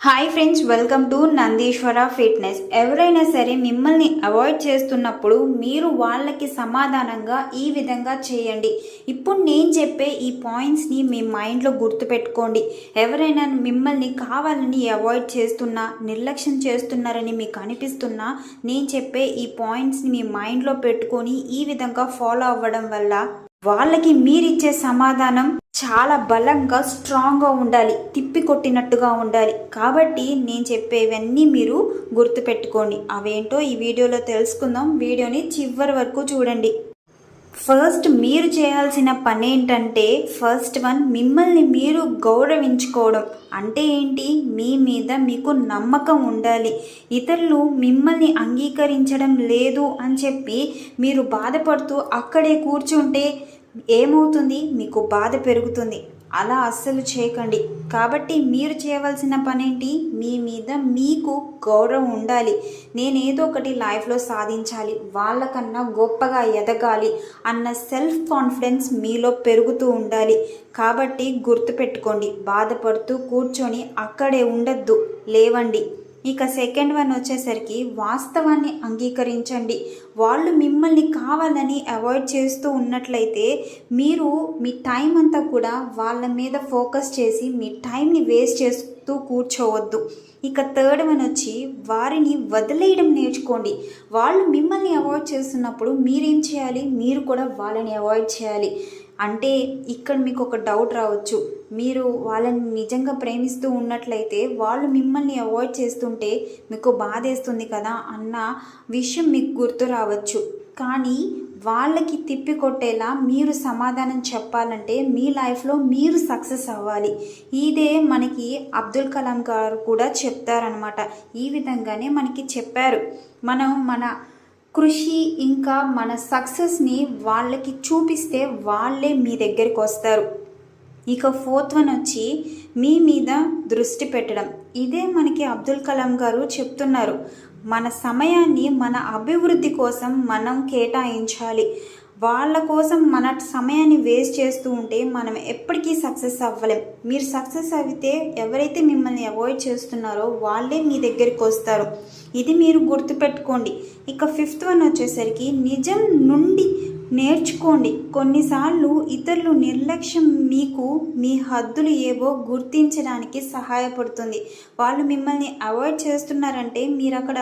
Hi friends welcome to Nandeeswara fitness ఎవరైనా సరే మిమ్మల్ని అవాయిడ్ చేస్తున్నప్పుడు మీరు వాళ్ళకి సమాధానంగా ఈ విధంగా చేయండి. ఇప్పుడు నేను చెప్పే ఈ పాయింట్స్ని మీ మైండ్లో గుర్తుపెట్టుకోండి. ఎవరైనా మిమ్మల్ని కావాలని అవాయిడ్ చేస్తున్నా నిర్లక్ష్యం చేస్తున్నారని మీకు అనిపిస్తున్నా నేను చెప్పే ఈ పాయింట్స్ని మీ మైండ్లో పెట్టుకొని ఈ విధంగా ఫాలో అవ్వడం వల్ల వాళ్ళకి మీరిచ్చే సమాధానం చాలా బలంగా స్ట్రాంగ్గా ఉండాలి. తిప్పి కొట్టినట్టుగా ఉండాలి. కాబట్టి నేను చెప్పేవన్నీ మీరు గుర్తుపెట్టుకోండి. అవేంటో ఈ వీడియోలో తెలుసుకుందాం. వీడియోని చివరి వరకు చూడండి. ఫస్ట్ మీరు చేయాల్సిన పని ఏంటంటే ఫస్ట్ వన్ మిమ్మల్ని మీరు గౌరవించుకోవడం. అంటే ఏంటి? మీ మీద మీకు నమ్మకం ఉండాలి. ఇతరులు మిమ్మల్ని అంగీకరించడం లేదు అని చెప్పి మీరు బాధపడుతూ అక్కడే కూర్చుంటే ఏమవుతుంది? మీకు బాధ పెరుగుతుంది. అలా అస్సలు చేయకండి. కాబట్టి మీరు చేయవలసిన పనేంటి? మీ మీద మీకు గౌరవం ఉండాలి. నేను ఏదో ఒకటి లైఫ్లో సాధించాలి. వాళ్ళకన్నా గొప్పగా ఎదగాలి అన్న సెల్ఫ్ కాన్ఫిడెన్స్ మీలో పెరుగుతూ ఉండాలి. కాబట్టి గుర్తుపెట్టుకోండి. బాధపడుతూ కూర్చొని అక్కడే ఉండద్దు. లేవండి. ఇక సెకండ్ వన్ వచ్చేసరికి వాస్తవాన్ని అంగీకరించండి. వాళ్ళు మిమ్మల్ని కావాలని అవాయిడ్ చేస్తూ ఉన్నట్లయితే మీరు మీ టైం అంతా కూడా వాళ్ళ మీద ఫోకస్ చేసి మీ టైంని వేస్ట్ చేస్తూ కూర్చోవద్దు. ఇక థర్డ్ వన్ వచ్చి వారిని వదిలేయడం నేర్చుకోండి. వాళ్ళు మిమ్మల్ని అవాయిడ్ చేస్తున్నప్పుడు మీరేం చేయాలి? మీరు కూడా వాళ్ళని అవాయిడ్ చేయాలి. అంటే ఇక్కడ మీకు ఒక డౌట్ రావచ్చు. మీరు వాళ్ళని నిజంగా ప్రేమిస్తూ ఉన్నట్లయితే వాళ్ళు మిమ్మల్ని అవాయిడ్ చేస్తుంటే మీకు బాధేస్తుంది కదా అన్న విషయం మీకు గుర్తు రావచ్చు. కానీ వాళ్ళకి తిప్పి కొట్టేలా మీరు సమాధానం చెప్పాలంటే మీ లైఫ్లో మీరు సక్సెస్ అవ్వాలి. ఇదే మనకి అబ్దుల్ కలాం గారు కూడా చెప్తారనమాట ఈ విధంగానే మనకి చెప్పారు. మనం మన కృషి ఇంకా మన సక్సెస్ని వాళ్ళకి చూపిస్తే వాళ్ళే మీ దగ్గరికి వస్తారు. ఇక ఫోర్త్ వన్ వచ్చి మీ మీద దృష్టి పెట్టడం. ఇదే మనకి అబ్దుల్ కలాం గారు చెప్తున్నారు. మన సమయాన్ని మన అభివృద్ధి కోసం మనం కేటాయించాలి. వాళ్ళ కోసం మన సమయాన్ని వేస్ట్ చేస్తూ ఉంటే మనం ఎప్పటికీ సక్సెస్ అవ్వలేం. మీరు సక్సెస్ అయితే ఎవరైతే మిమ్మల్ని అవాయిడ్ చేస్తున్నారో వాళ్ళే మీ దగ్గరికి వస్తారు. ఇది మీరు గుర్తుపెట్టుకోండి. ఇక ఫిఫ్త్ వన్ వచ్చేసరికి నిజం నుండి నేర్చుకోండి. కొన్నిసార్లు ఇతరులు నిర్లక్ష్యం మీకు మీ హద్దులు ఏవో గుర్తించడానికి సహాయపడుతుంది. వాళ్ళు మిమ్మల్ని అవాయిడ్ చేస్తున్నారంటే మీరు అక్కడ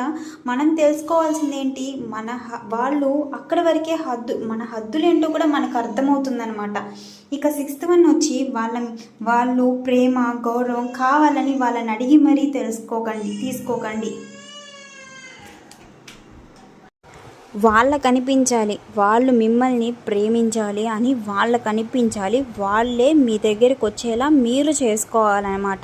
మనం తెలుసుకోవాల్సింది ఏంటి మన హ- వాళ్ళు అక్కడ వరకే హద్దు మన హద్దులు ఏంటో కూడా మనకు అర్థమవుతుందనమాట ఇక సిక్స్త్ వన్ వచ్చి వాళ్ళ వాళ్ళు ప్రేమ గౌరవం కావాలని వాళ్ళని అడిగి మరీ తెలుసుకోకండి తీసుకోకండి. వాళ్ళ కనిపించాలి వాళ్ళు మిమ్మల్ని ప్రేమించాలి అని వాళ్ళ కనిపించాలి వాళ్ళే మీ దగ్గరికి వచ్చేలా మీరు చేసుకోవాలన్నమాట.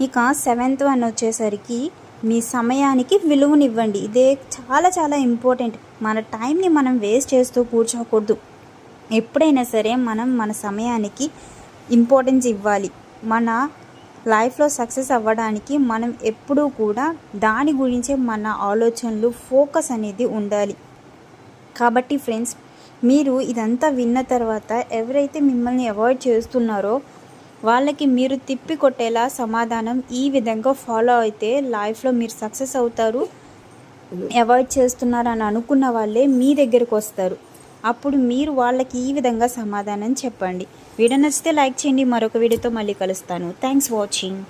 ఇక సెవెంత్ వన్ వచ్చేసరికి మీ సమయానికి విలువనివ్వండి. ఇదే చాలా చాలా ఇంపార్టెంట్. మన టైంని మనం వేస్ట్ చేస్తూ కూర్చోకూడదు. ఎప్పుడైనా సరే మనం మన సమయానికి ఇంపార్టెన్స్ ఇవ్వాలి. మన లైఫ్లో సక్సెస్ అవ్వడానికి మనం ఎప్పుడూ కూడా దాని గురించే మన ఆలోచనలు ఫోకస్ అనేది ఉండాలి. కాబట్టి ఫ్రెండ్స్ మీరు ఇదంతా విన్న తర్వాత ఎవరైతే మిమ్మల్ని అవాయిడ్ చేస్తున్నారో వాళ్ళకి మీరు తిప్పి కొట్టేలా సమాధానం ఈ విధంగా ఫాలో అయితే లైఫ్లో మీరు సక్సెస్ అవుతారు. అవాయిడ్ చేస్తున్నారని అనుకున్న వాళ్ళే మీ దగ్గరకు వస్తారు. అప్పుడు మీరు వాళ్ళకి ఈ విధంగా సమాధానం చెప్పండి. వీడియో నచ్చితే లైక్ చేయండి. మరొక వీడియోతో మళ్ళీ కలుస్తాను. Thanks watching